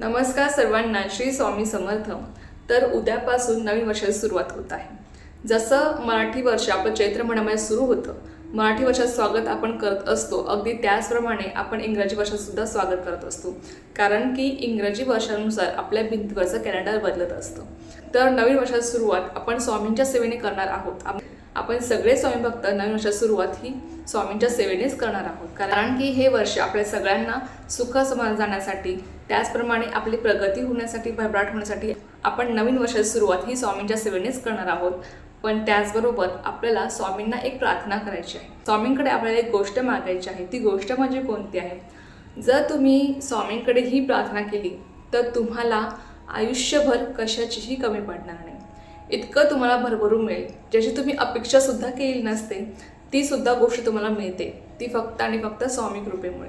नमस्कार सर्वांना श्री स्वामी समर्थ. तर उद्यापासून नवीन वर्षाची सुरुवात होत आहे. जसं मराठी वर्ष आपलं चैत्र महिन्यामध्ये सुरू होतं मराठी वर्षात स्वागत आपण करत असतो. अगदी त्याचप्रमाणे आपण इंग्रजी वर्षातसुद्धा स्वागत करत असतो. कारण की इंग्रजी वर्षानुसार आपल्या भिंतीवरचं कॅलेंडर बदलत असतं. तर नवीन वर्षाची सुरुवात आपण स्वामींच्या सेवेने करणार आहोत. आप- आपण सगळे स्वामी भक्त नवीन वर्षाची सुरुवात ही स्वामींच्या सेवेनेच करणार आहोत. कारण की हे वर्ष आपल्या सगळ्यांना सुख समाधान जाण्यासाठी त्याचप्रमाणे आपली प्रगती होण्यासाठी भरभराट होण्यासाठी आपण नवीन वर्षाची सुरुवात ही स्वामींच्या सेवेनेच करणार आहोत. पण त्याचबरोबर आपल्याला स्वामींना एक प्रार्थना करायची आहे. स्वामींकडे आपल्याला एक गोष्ट मागायची आहे. ती गोष्ट म्हणजे कोणती आहे? जर तुम्ही स्वामींकडे ही प्रार्थना केली तर तुम्हाला आयुष्यभर कशाचीही कमी पडणार नाही. इतकं तुम्हाला भरभरून मिळेल. ज्याची तुम्ही अपेक्षासुद्धा केली नसते ती सुद्धा गोष्ट तुम्हाला मिळते. ती फक्त आणि फक्त स्वामी कृपेमुळे.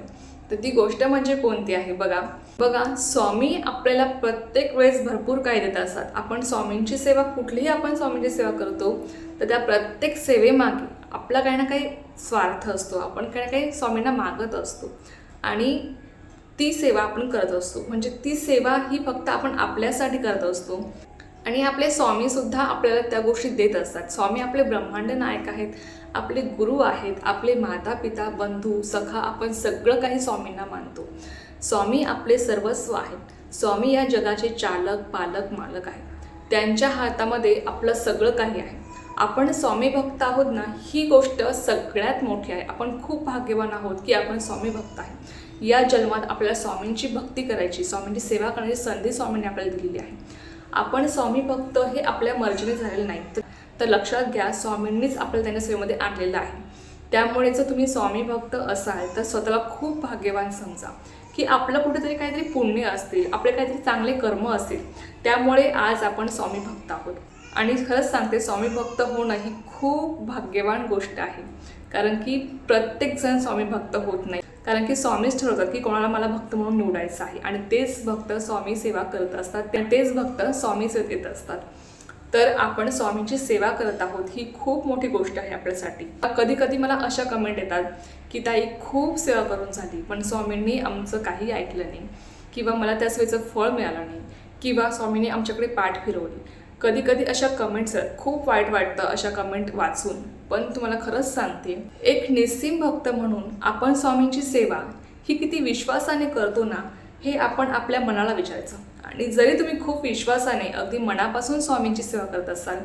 तर ती गोष्ट म्हणजे कोणती आहे बघा? बघा स्वामी आपल्याला प्रत्येक वेळेस भरपूर काय देत असतात. आपण स्वामींची सेवा कुठलीही आपण स्वामींची सेवा करतो तर त्या प्रत्येक सेवेमागे आपला काही ना काही स्वार्थ असतो. आपण काही ना काही स्वामींना मागत असतो. आणि ती सेवा आपण करत असतो. म्हणजे ती सेवा ही फक्त आपण आपल्यासाठी करत असतो. आणि आपले स्वामीसुद्धा आपल्याला त्या गोष्टी देत असतात. स्वामी आपले ब्रह्मांड नायक आहेत आपले गुरु आहेत आपले माता पिता बंधू सखा आपण सगळं काही स्वामींना मानतो. स्वामी आपले सर्वस्व आहेत. स्वामी या जगाचे चालक पालक मालक आहेत. त्यांच्या हातामध्ये आपलं सगळं काही आहे. आपण स्वामी भक्त आहोत ना ही गोष्ट सगळ्यात मोठी आहे. आपण खूप भाग्यवान आहोत की आपण स्वामी भक्त आहे. या जन्मात आपल्याला स्वामींची भक्ती करायची स्वामींची सेवा करण्याची संधी स्वामींनी आपल्याला दिलेली आहे. आपण स्वामी भक्त हे आपल्या मर्जीने झालेले नाहीत. तर लक्षात घ्या स्वामींनीच आपल्याला त्यांच्या सेवेमध्ये आणलेलं आहे. त्यामुळे जर तुम्ही स्वामी भक्त असाल तर स्वतःला खूप भाग्यवान समजा की आपलं कुठेतरी काहीतरी पुण्य असतील आपले काहीतरी चांगले कर्म असतील. त्यामुळे आज आपण स्वामी भक्त आहोत. आणि खरंच सांगते स्वामी भक्त होणं ही खूप भाग्यवान गोष्ट आहे. कारण की प्रत्येकजण स्वामी भक्त होत नाही. कारण की स्वामीच ठरवतात की कोणाला मला भक्त म्हणून निवडायचं आहे. आणि तेच भक्त स्वामी सेवा करत असतात. त्या तेच भक्त स्वामी येत असतात. तर आपण स्वामींची सेवा करत आहोत ही खूप मोठी गोष्ट आहे आपल्यासाठी. कधी कधी मला अशा कमेंट येतात की ताई खूप सेवा करून झाली पण स्वामींनी आमचं काही ऐकलं नाही. किंवा मला त्या सेवेचं फळ मिळालं नाही. किंवा स्वामींनी आमच्याकडे पाठ फिरवली. कधी कधी अशा कमेंट्स खूप वाईट वाटतं अशा कमेंट वाचून. पण तुम्हाला खरंच सांगते एक निस्सीम भक्त म्हणून आपण स्वामींची सेवा ही किती विश्वासाने करतो ना हे आपण आपल्या मनाला विचारायचं. आणि जरी तुम्ही खूप विश्वासाने अगदी मनापासून स्वामींची सेवा करत असाल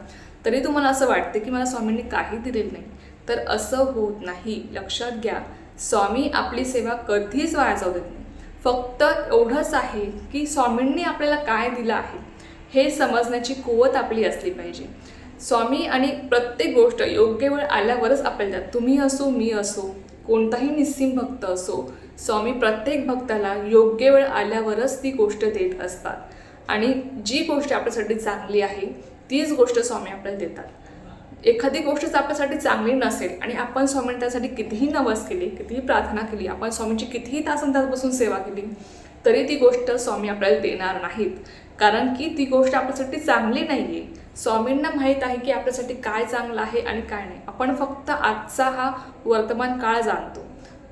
तरी तुम्हाला असं वाटते की मला स्वामींनी काही दिलेलं नाही. तर असं होत नाही. लक्षात घ्या स्वामी आपली सेवा कधीच वाया जाऊ देत नाही. फक्त एवढंच आहे की स्वामींनी आपल्याला काय दिलं आहे हे समजण्याची कुवत आपली असली पाहिजे. स्वामी आणि प्रत्येक गोष्ट योग्य वेळ आल्यावरच आपल्याला तुम्ही असो मी असो कोणताही निस्सीम भक्त असो स्वामी प्रत्येक भक्ताला योग्य वेळ आल्यावरच ती गोष्ट देत असतात. आणि जी गोष्ट आपल्यासाठी चांगली आहे तीच गोष्ट स्वामी आपल्याला देतात. एखादी गोष्टच आपल्यासाठी चांगली नसेल आणि आपण स्वामीने त्यासाठी कितीही नवस केली कितीही प्रार्थना केली आपण स्वामींची कितीही तासन तास बसून सेवा केली तरी ती गोष्ट स्वामी आपल्याला देणार नाहीत. कारण की ती गोष्ट आपल्यासाठी चांगली नाही आहे स्वामींना माहीत आहे की आपल्यासाठी काय चांगलं आहे आणि काय नाही. आपण फक्त आजचा हा वर्तमान काळ जाणतो.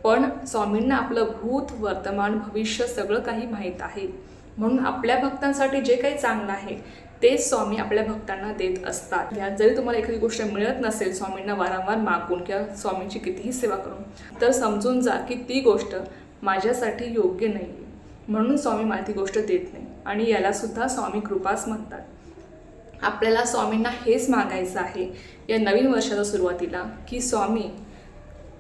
पण स्वामींना आपलं भूत वर्तमान भविष्य सगळं काही माहीत आहे. म्हणून आपल्या भक्तांसाठी जे काही चांगलं आहे तेच स्वामी आपल्या भक्तांना देत असतात. या जरी तुम्हाला एखादी गोष्ट मिळत नसेल स्वामींना वारंवार मागून किंवा स्वामींची कितीही सेवा करून तर समजून जा की ती गोष्ट माझ्यासाठी योग्य नाही म्हणून स्वामी मला ती गोष्ट देत नाही. आणि यालासुद्धा स्वामी कृपाच म्हणतात. आपल्याला स्वामींना हेच मागायचं आहे या नवीन वर्षाच्या सुरुवातीला की स्वामी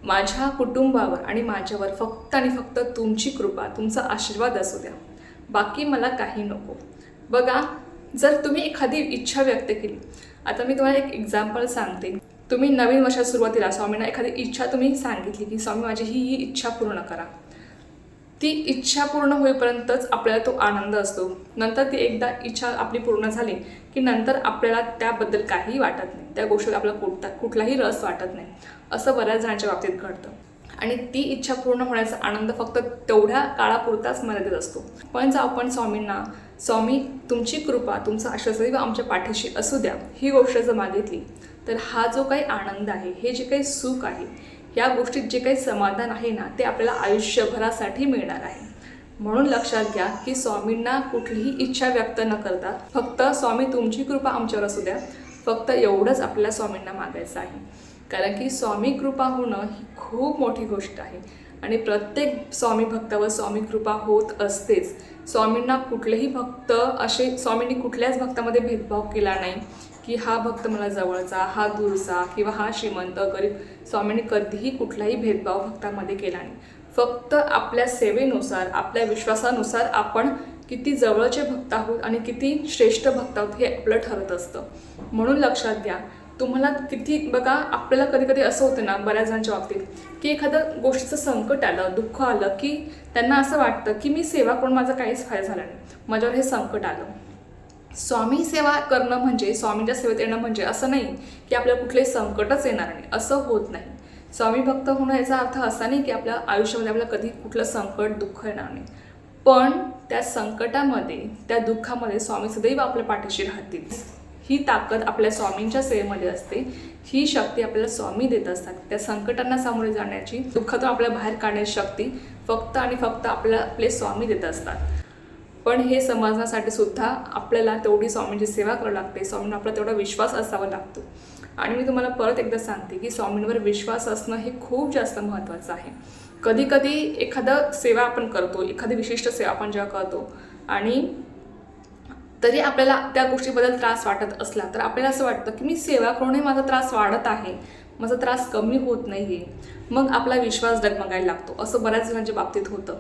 माझ्या कुटुंबावर आणि माझ्यावर फक्त आणि फक्त तुमची कृपा तुमचा आशीर्वाद असू द्या. बाकी मला काही नको. बघा जर तुम्ही एखादी इच्छा व्यक्त केली आता मी तुम्हाला एक एक्झाम्पल सांगते. तुम्ही नवीन वर्षात सुरुवातीला स्वामींना एखादी इच्छा तुम्ही सांगितली की स्वामी माझी ही ही इच्छा पूर्ण करा. ती इच्छा पूर्ण होईपर्यंतच आपल्याला तो आनंद असतो. नंतर ती एकदा इच्छा आपली पूर्ण झाली की नंतर आपल्याला त्याबद्दल काही वाटत नाही. त्या गोष्टीत आपल्याला कुठता कुठलाही रस वाटत नाही. असं बऱ्याच जणांच्या बाबतीत घडतं. आणि ती इच्छा पूर्ण होण्याचा आनंद फक्त तेवढ्या काळापुरताच मर्यादित असतो. पण जर आपण स्वामींना स्वामी तुमची कृपा तुमचा आश्रय आमच्या पाठीशी असू द्या ही गोष्ट जर मागितली तर हा जो काही आनंद आहे हे जे काही सुख आहे या गोष्टीत जे काही समाधान आहे ना ते आपल्याला आयुष्यभरासाठी मिळणार आहे. म्हणून लक्षात घ्या की स्वामींना कुठलीही इच्छा व्यक्त न करता फक्त स्वामी तुमची कृपा आमच्यावर असू द्या. फक्त एवढंच आपल्या स्वामींना मागायचं आहे. कारण की स्वामी कृपा होणं ही खूप मोठी गोष्ट आहे. आणि प्रत्येक स्वामी भक्तावर स्वामी कृपा होत असतेच. स्वामींना कुठलेही भक्त असे स्वामींनी कुठल्याच भक्तामध्ये भेदभाव केला नाही. की हा भक्त मला जवळचा हा दूरचा किंवा हा श्रीमंत गरीब स्वामींनी कधीही कुठलाही भेदभाव भक्तामध्ये केला नाही. फक्त आपल्या सेवेनुसार आपल्या विश्वासानुसार आपण किती जवळचे भक्त आहोत आणि किती श्रेष्ठ भक्त आहोत हे आपलं ठरत असतं. म्हणून लक्षात घ्या तुम्हाला किती बघा आपल्याला कधी कधी असं होतं ना बऱ्याच जणांच्या बाबतीत की एखादं गोष्टीचं संकट आलं दुःख आलं की त्यांना असं वाटतं की मी सेवा करून माझा काहीच फायदा झाला नाही. माझ्यावर हे संकट आलं. स्वामी सेवा करणं म्हणजे स्वामींच्या सेवेत येणं म्हणजे असं नाही की आपल्याला कुठले संकटच येणार नाही. असं होत नाही. स्वामी भक्त होणं याचा अर्थ असा नाही की आपल्या आयुष्यामध्ये आपल्याला कधी कुठलं संकट दुःख येणार नाही. पण त्या संकटामध्ये त्या दुःखामध्ये स्वामी सदैव आपल्या पाठीशी राहतील. ही ताकद आपल्या स्वामींच्या सेवेमध्ये असते. ही शक्ती आपल्याला स्वामी देत असतात. त्या संकटांना सामोरे जाण्याची दुःखातून आपल्याला बाहेर काढण्याची शक्ती फक्त आणि फक्त आपल्याला आपले स्वामी देत असतात. पण हे समजण्यासाठी सुद्धा आपल्याला तेवढी स्वामींची म्हणजे सेवा करावी लागते. स्वामींना आपला तेवढा विश्वास असावा लागतो. आणि मी तुम्हाला परत एकदा सांगते की स्वामींवर विश्वास असणं हे खूप जास्त महत्त्वाचं आहे. कधीकधी एखादं सेवा आपण करतो एखादी विशिष्ट सेवा आपण जेव्हा करतो आणि तरी आपल्याला त्या गोष्टीबद्दल त्रास वाटत असला तर आपल्याला असं वाटतं की मी सेवा करूनही माझा त्रास वाढत आहे. माझा त्रास कमी होत नाही आहे मग आपला विश्वास डगमगायला लागतो. असं बऱ्याच जणांच्या बाबतीत होतं.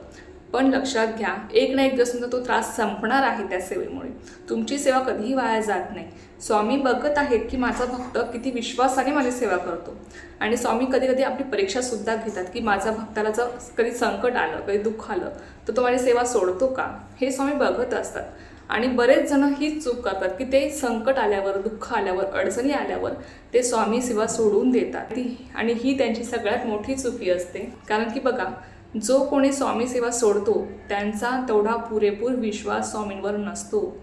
पण लक्षात घ्या एक ना एक दिवस तुमचा तो त्रास संपणार आहे त्या सेवेमुळे. तुमची सेवा कधीही वाया जात नाही. स्वामी बघत आहेत की माझा भक्त किती विश्वासाने माझी सेवा करतो. आणि स्वामी कधी कधी आपली परीक्षासुद्धा घेतात की माझा भक्ताला जर कधी संकट आलं कधी दुःख आलं तर तो माझी सेवा सोडतो का? हे स्वामी बघत असतात. आणि बरेच जण हीच चूक करतात की ते संकट आल्यावर दुःख आल्यावर अडचणी आल्यावर ते स्वामी सेवा सोडून देतात. ती आणि ही त्यांची सगळ्यात मोठी चुकी असते. कारण की बघा जो कोणी स्वामी सेवा सोडतो त्यांचा तेवढा पुरेपूर विश्वास स्वामींवर नसतो.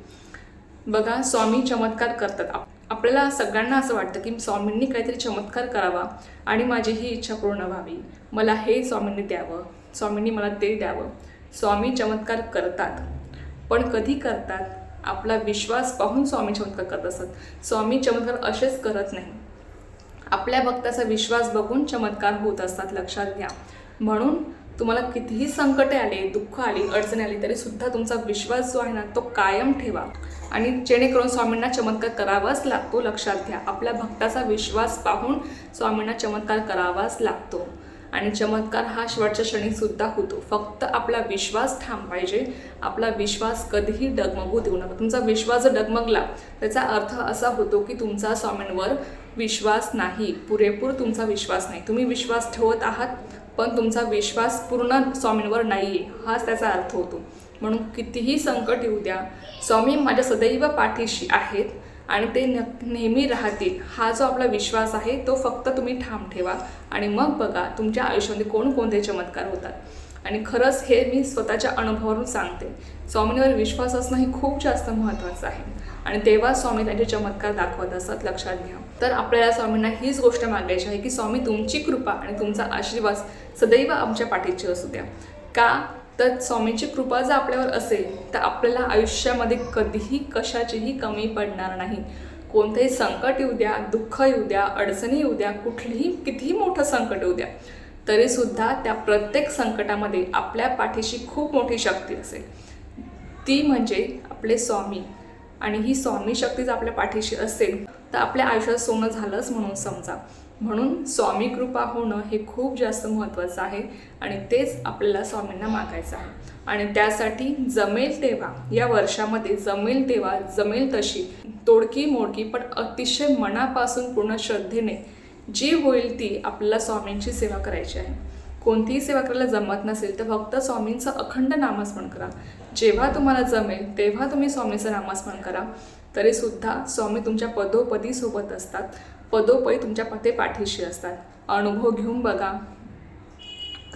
बघा स्वामी चमत्कार करतात. आप- आपल्याला सगळ्यांना असं वाटतं की स्वामींनी काहीतरी चमत्कार करावा आणि माझी ही इच्छा पूर्ण व्हावी. मला हे स्वामींनी द्यावं. स्वामींनी मला ते द्यावं. स्वामी चमत्कार करतात. पण कधी करतात? आपला विश्वास पाहून स्वामी चमत्कार करत असतात. स्वामी चमत्कार असेच करत नाही. आपल्या भक्ताचा विश्वास बघून चमत्कार होत असतात लक्षात घ्या. म्हणून तुम्हाला कितीही संकटे आले दुःख आली अडचणी आली तरी सुद्धा तुमचा विश्वास जो आहे ना तो कायम ठेवा. आणि जेणेकरून स्वामींना चमत्कार करावाच लागतो लक्षात घ्या. आपल्या भक्ताचा विश्वास पाहून स्वामींना चमत्कार करावाच लागतो. आणि चमत्कार हा शेवटच्या क्षणी सुद्धा होतो. फक्त आपला विश्वास ठाम पाहिजे आपला विश्वास कधीही डगमगू देऊ नका. तुमचा विश्वास जर डगमगला त्याचा अर्थ असा होतो की तुमचा स्वामींवर विश्वास नाही. पुरेपूर तुमचा विश्वास नाही. तुम्ही विश्वास ठेवत आहात पण तुमचा विश्वास पूर्ण स्वामींवर नाही आहे हाच त्याचा अर्थ होतो. म्हणून कितीही संकट येऊ द्या स्वामी माझ्या सदैव पाठीशी आहेत आणि ते न नेहमी राहतील. हा जो आपला विश्वास आहे तो फक्त तुम्ही ठाम ठेवा आणि मग बघा तुमच्या आयुष्यामध्ये कोणकोणते चमत्कार होतात. आणि खरंच हे मी स्वतःच्या अनुभवावरून सांगते. स्वामींवर विश्वास असणं हे खूप जास्त महत्त्वाचं आहे. आणि तेव्हा स्वामी त्यांचे चमत्कार दाखवत असतात लक्षात घ्या. तर आपल्याला स्वामींना हीच गोष्ट मागायची आहे की स्वामी तुमची कृपा आणि तुमचा आशीर्वाद सदैव आमच्या पाठीची असू द्या. का? तर स्वामींची कृपा जर आपल्यावर असेल तर आपल्याला आयुष्यामध्ये कधीही कशाचीही कमी पडणार नाही. कोणतंही संकट येऊ द्या दुःख येऊ द्या अडचणी येऊ द्या कुठलीही कितीही मोठं संकट येऊ द्या तरीसुद्धा त्या प्रत्येक संकटामध्ये आपल्या पाठीशी खूप मोठी शक्ती असेल. ती म्हणजे आपले स्वामी. आणि ही स्वामी शक्तीच आपल्या पाठीशी असेल तर आपल्या आयुष्यात सोनं झालंच म्हणून समजा. म्हणून स्वामी कृपा होणं हे खूप जास्त महत्त्वाचं आहे आणि तेच आपल्याला स्वामींना मागायचं आहे. आणि त्यासाठी जमेल तेव्हा या वर्षामध्ये जमेल तेव्हा जमेल तशी तोडकी मोडकी पण अतिशय मनापासून पूर्ण श्रद्धेने जी होईल ती आपल्याला स्वामींची सेवा करायची आहे. कोणतीही सेवा करायला जमत नसेल तर फक्त स्वामींचं अखंड नामस्मरण करा. जेव्हा तुम्हाला जमेल तेव्हा तुम्ही स्वामीचं नामस्मरण करा. तरीसुद्धा स्वामी तुमच्या पदोपदी सोबत असतात. पदोपदी तुमच्या पते पाठीशी असतात. अनुभव घेऊन बघा.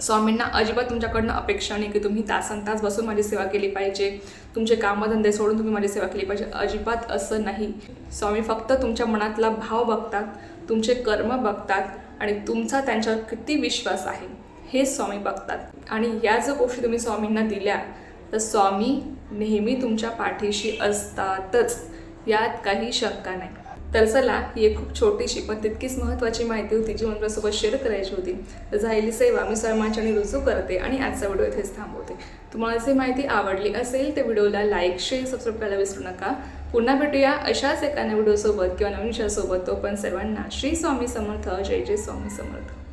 स्वामींना अजिबात तुमच्याकडनं अपेक्षा नाही की तुम्ही तासन तास बसून माझी सेवा केली पाहिजे. तुमचे कामधंदे सोडून तुम्ही माझी सेवा केली पाहिजे. अजिबात असं नाही. स्वामी फक्त तुमच्या मनातला भाव बघतात. तुमचे कर्म बघतात. आणि तुमचा त्यांच्यावर किती विश्वास आहे. हे स्वामी बघतात. आणि या जर गोष्टी तुम्ही स्वामींना दिल्या तर स्वामी नेहमी तुमच्या पाठीशी असतातच. यात काही शंका नाही. तर चला ही एक खूप छोटीशी पण तितकीच महत्त्वाची माहिती होती जी मला शेअर करायची होती. तर झालेली सेवा मी सर्वांच्यानी रुजू करते आणि आजचा व्हिडिओ इथेच थांबवते. तुम्हाला जर माहिती आवडली असेल तर व्हिडिओला लाईक शेअर सबस्क्राईब करायला विसरू नका. पुन्हा भेटूया अशाच एका व्हिडिओसोबत किंवा नवीन विषयासोबत. तो पण सर्वांना श्री स्वामी समर्थ. जय जय स्वामी समर्थ.